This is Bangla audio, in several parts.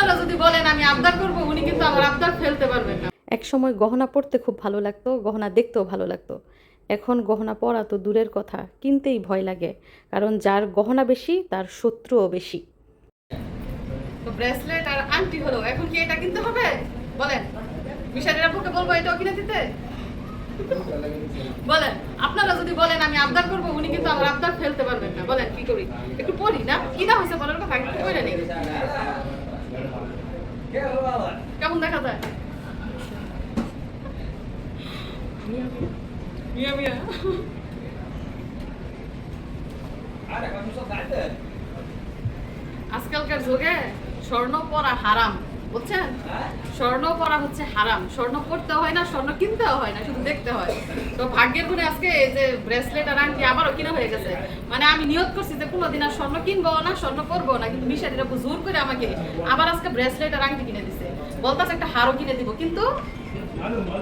আপনারা যদি বলেন আমি আবদার করব উনি কিন্তু আমার আবদার ফেলতে পারবেন না। এক সময় গহনা পরতে খুব ভালো লাগতো গহনা দেখতেও ভালো লাগতো। এখন গহনা পরা তো দূরের কথা কিনতেই ভয় লাগে কারণ যার গহনা বেশি তার শত্রুও বেশি। তো ব্রেসলেট আর আংটি হলো এখন কি এটা কিনতে হবে? বলেন মিশারের আপুকে বলব এটাও কিনে দিতে? বলেন আপনারা যদি বলেন আমি আবদার করব উনি কিন্তু আমার আবদার ফেলতে পারবেন না। বলেন কি করি? একটু পড়ি না? কি না হয়েছে বলার কথা? একটু পড়ে নেই। কেমন দেখা যায়? মিয়া মিয়া। আজকালকার যুগে স্বর্ণ পরা হারাম। বুঝছেন স্বর্ণ পরা হচ্ছে হারাম। স্বর্ণ পড়তে হয় না, স্বর্ণ কিনতেও হয় না, শুধু দেখতে হয়। তো ভাগ্যের গুণে আজকে এই যে ব্রেসলেট আর আংটি আবারও কিনা হয়ে গেছে। মানে আমি নিয়ত করছি যে কোনোদিন আর স্বর্ণ কিনবো না, স্বর্ণ করব না, কিন্তু মিশারিরা জোর করে আমাকে আবার আজকে ব্রেসলেট আর আংটি কিনে দিছে। বলতাছে একটা হারও কিনে দিব, কিন্তু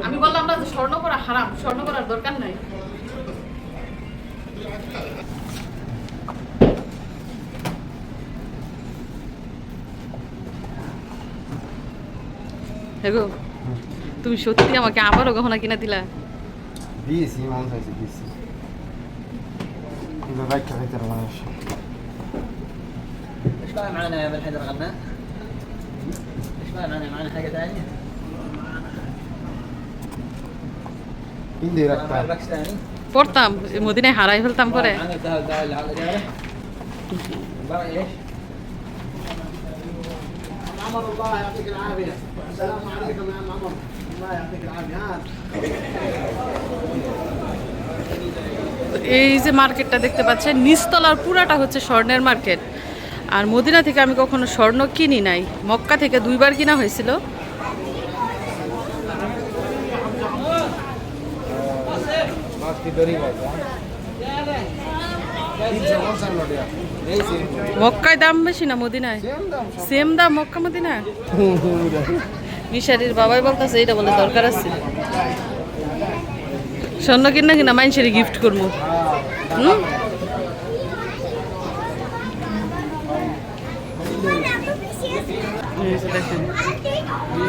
আমি বললাম না যে স্বর্ণ করা হারাম, স্বর্ণ করার দরকার নাই। হেগো তুমি সত্যি আমাকে আবারও গহনা কিনে দিলা দিয়েছি মন চাইছে দিয়েছি এবার বাইকটা খাইতে মানুষ ايش بقى معانا يا بن حيدر غنى؟ ايش بقى معانا معانا حاجة ثانية؟ কিন্তু রাখতে معنا باكس ثاني؟ পড়তাম মদিনায় হারাই ফেলতাম পরে عمر الله يعطيك العافية السلام عليكم يا عم عمر الله يعطيك العافية ها এই যে মার্কেটটা দেখতে পাচ্ছেন নিচতলার পুরাটা হচ্ছে স্বর্ণের মার্কেট আর মদিনা থেকে আমি কখনো স্বর্ণ কিনি নাই মক্কা থেকে দুইবার কিনা হয়েছিল মাছটি দড়ি মক্কায় দাম বেশি না মদিনায়? সেম দাম মক্কা মদিনা মিশারির বাবাই বলতেছে এটা বলে দরকার আছে। স্বর্ণ কিনা কিনা মানুষের গিফট করব। হুম?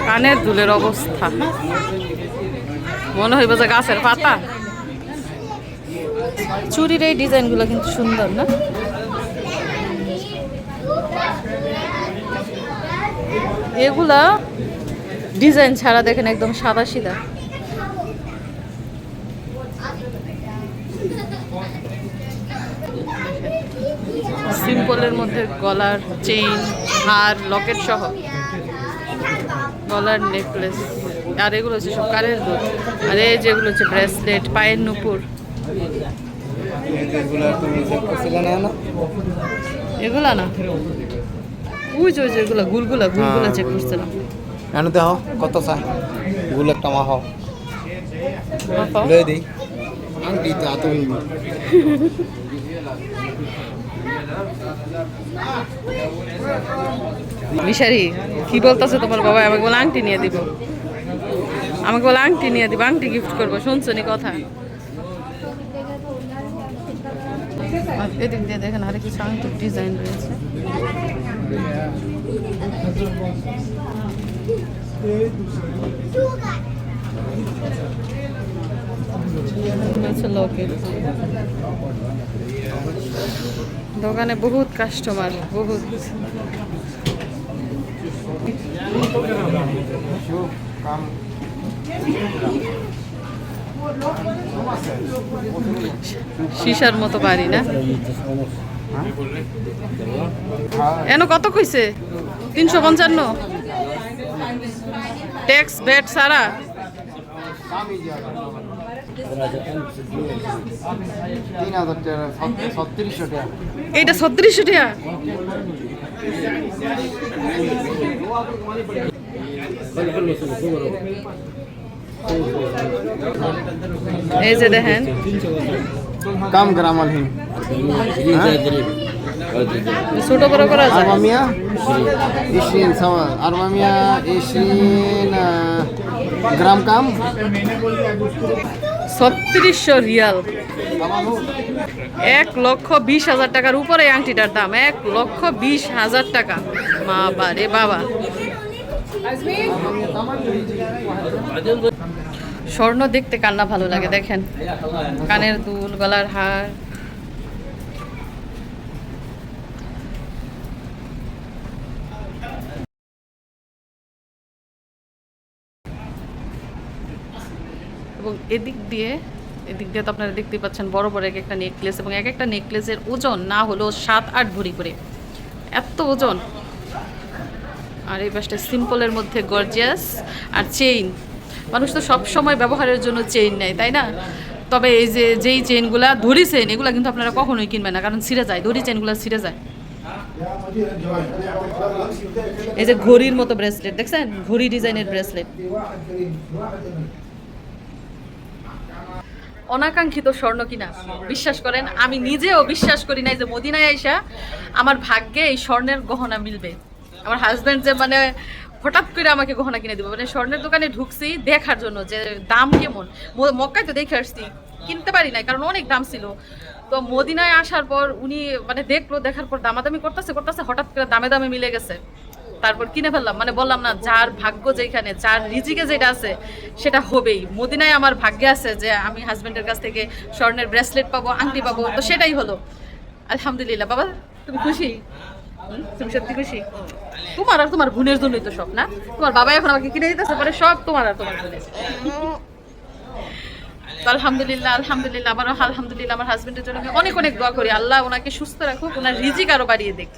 কানের দুলের অবস্থা মনে হইব যে গাছের পাতা। চুরির এই ডিজাইনগুলো কিন্তু সুন্দর, না? এগুলা ডিজাইন ছাড়া দেখেন একদম সাদা সিধা সিম্পলের মধ্যে গলার চেইন, হার, লকেট সহ। গলার নেকলেস, আর এগুলো হচ্ছে সব কানের দুধ আর এই যেগুলো হচ্ছে ব্রেসলেট, পায়ের নুপুর। এগুলো না ওই যে ওই যে গুলগুলা গুলগুলা চেক করছিলাম। এনে দেহ কত চাই? গুলো একটা মাহ। মাপা। লয়ে দিই আংটি তো আত মিশারি কি বলতেছে তোমার বাবা? আমাকে বলে আংটি নিয়ে দিব। আমাকে বলে আংটি নিয়ে দিব। আংটি গিফট করব। শুনছো নি কথা আর এদিক দিয়ে দেখেন আরে কিছু আংটির ডিজাইন রয়েছে দোকানে বহুত কাস্টমার বহুত। কাম সিসার মতো বাড়ি না? হ্যাঁ? এন কত কইছে? তিনশো পঞ্চান্ন? ট্যাক্স, ভ্যাট সারা এইটা ছত্রিশশো টাকা। এই যে দেখেন। কাম গ্রামাল হিম। ছোট বড় করা যায় গ্রাম কাম? ছত্রিশশো রিয়াল। এক লক্ষ বিশ হাজার টাকার উপরে আংটিটার দাম। এক লক্ষ বিশ হাজার টাকা। বাবা রে বাবা। স্বর্ণ দেখতে কান্না ভালো লাগে, দেখেন। কানের দুল, গলার হার। এবং এদিক দিয়ে এদিক দিয়ে তো আপনারা দেখতেই পাচ্ছেন, বড় বড় এক একটা নেকলেস এবং এক একটা নেকলেসের ওজন না হলো সাত আট ভরি করে। এত ওজন। আর এই পাশটা সিম্পলের মধ্যে গর্জিয়াস আর চেইন। মানুষ তো সব সময় ব্যবহারের জন্য চেইন নেয়, তাই না? তবে এই যে, যেই চেইনগুলা, ধরি চেইন, এগুলো কিন্তু আপনারা কখনোই কিনবেন না, কারণ ছিঁড়ে যায় দড়ি চেইনগুলো ছিঁড়ে যায়। এই যে ঘড়ির মতো ব্রেসলেট দেখছেন? ঘড়ি ডিজাইনের ব্রেসলেট অনাকাঙ্ক্ষিত স্বর্ণ কিনা? বিশ্বাস করেন, আমি নিজেও বিশ্বাস করি নাই যে মদিনায় আইসা আমার ভাগ্যে এই স্বর্ণের গহনা মিলবে। আমার হাজব্যান্ড যে মানে হঠাৎ করে আমাকে গহনা কিনে দিবে। মানে স্বর্ণের দোকানে ঢুকছি দেখার জন্য যে দাম কেমন। মক্কায় তো দেখে আসছি, কিনতে পারি নাই, কারণ অনেক দাম ছিল। তো মদিনায় আসার পর উনি মানে দেখল, দেখার পর দামাদামি করতেছে করতেছে, হঠাৎ করে দামে দামে মিলে গেছে। তারপর কিনে ফেললাম মানে বললাম না, যার ভাগ্য যেখানে, যার রিজিকে যেটা আছে, সেটা হবেই। মদিনায় আমার ভাগ্যে আছে যে আমি হাজব্যান্ডের কাছ থেকে স্বর্ণের ব্রেসলেট পাবো, আংটি পাবো, তো সেটাই হলো। আলহামদুলিল্লাহ, বাবা, তুমি খুশি? তুমি সত্যি খুশি? তোমার আর তোমার বোনের জন্যই তো সব না? তোমার বাবা এখন আমাকে কিনে দিতেছে, পরে সব তোমার আর তোমার বোনের আলহামদুলিল্লাহ আলহামদুলিল্লাহ আমারও আলহামদুলিল্লাহ আমার হাজবেন্ডের জন্য অনেক অনেক দোয়া করি। আল্লাহ ওনাকে সুস্থ রাখুক, ওনার রিজিক আরও বাড়িয়ে দেখ